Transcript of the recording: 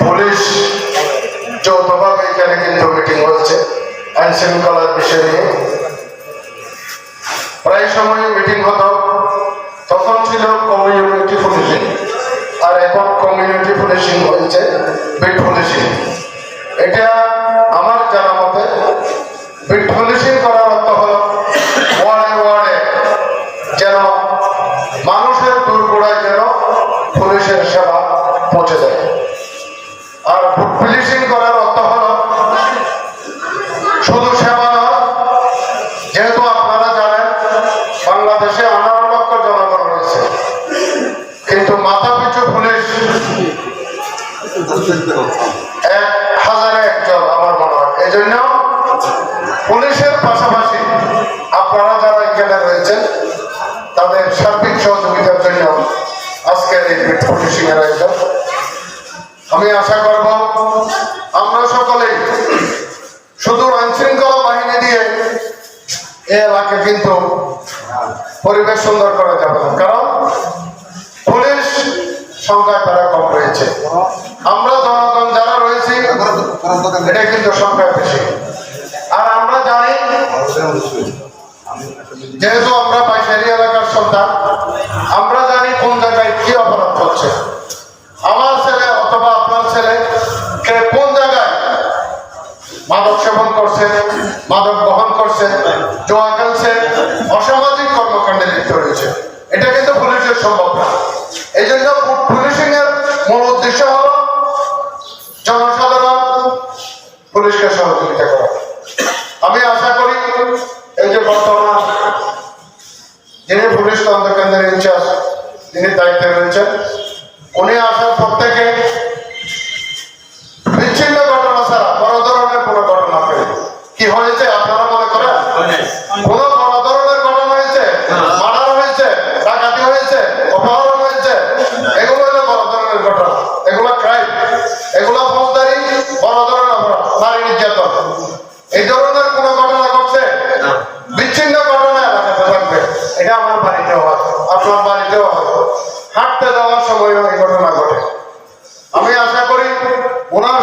Police যৌথভাবে এখানে কিন্তু মিটিং হয়েছে আইন শৃঙ্খলার বিষয় নিয়ে। প্রায় সময় মিটিং হতো, তখন ছিল কমিউনিটি পুলিশিং আর এখন কমিউনিটি পুলিশিং হয়েছে বিট পুলিশিং এটা আপনারা জানেন, বাংলাদেশে আঠারো লক্ষ জনগণ রয়েছে। কিন্তু মাথা পিছু পুলিশ এক হাজারে একজন, আমার মনে হয়। এই জন্য পুলিশের পাশাপাশি আপনারা যারা এখানে রয়েছেন, তাদের সার্বিক সহযোগিতার জন্য আজকের এই পুলিশিং এর আমি আশা করব এলাকা কিন্তু পরিবেশ সুন্দর করা যাবে না। কারণ পুলিশ সংখ্যায় তারা কম রয়েছে। আমরা জনগণ যারা রয়েছি, এটা কিন্তু সংখ্যায় বেশি। আর আমরা জানি, যেহেতু আমরা বাইশারি এলাকার সন্তান, আমরা জানি কোন জায়গায় কি অপরাধ হচ্ছে। আমার ছেলে অথবা আপনার ছেলে কোন জায়গায় মাদক সেবন করছে জোয়া অসামাজিক কর্মকাণ্ডে লিপ্ত রয়েছে। এটা কিন্তু পুলিশের সম্ভব না এই জন্য পুলিশিং এর মূল উদ্দেশ্য হল জনসাধারণ পুলিশকে সহযোগিতা করা। আমি আশা করি এই যে বর্তমান যিনি পুলিশ তদন্ত কেন্দ্রের ইনচার্জ, যিনি দায়িত্বে রয়েছেন, উনি আসার পর থেকে এগুলো হলো বড় ধরনের ঘটনা। এগুলো ক্রাইম এগুলো ফৌজদারি বড় ধরনের অপরাধ নারী নির্যাতন। এই ধরনের কোন ঘটনা ঘটছে? বিচ্ছিন্ন ঘটনা এলাকাতে থাকবে। এটা আমার বাড়িতেও আপনার বাড়িতেও হাঁটতে যাওয়ার সময়ও এই ঘটনা ঘটে। আমি আশা করি ওনার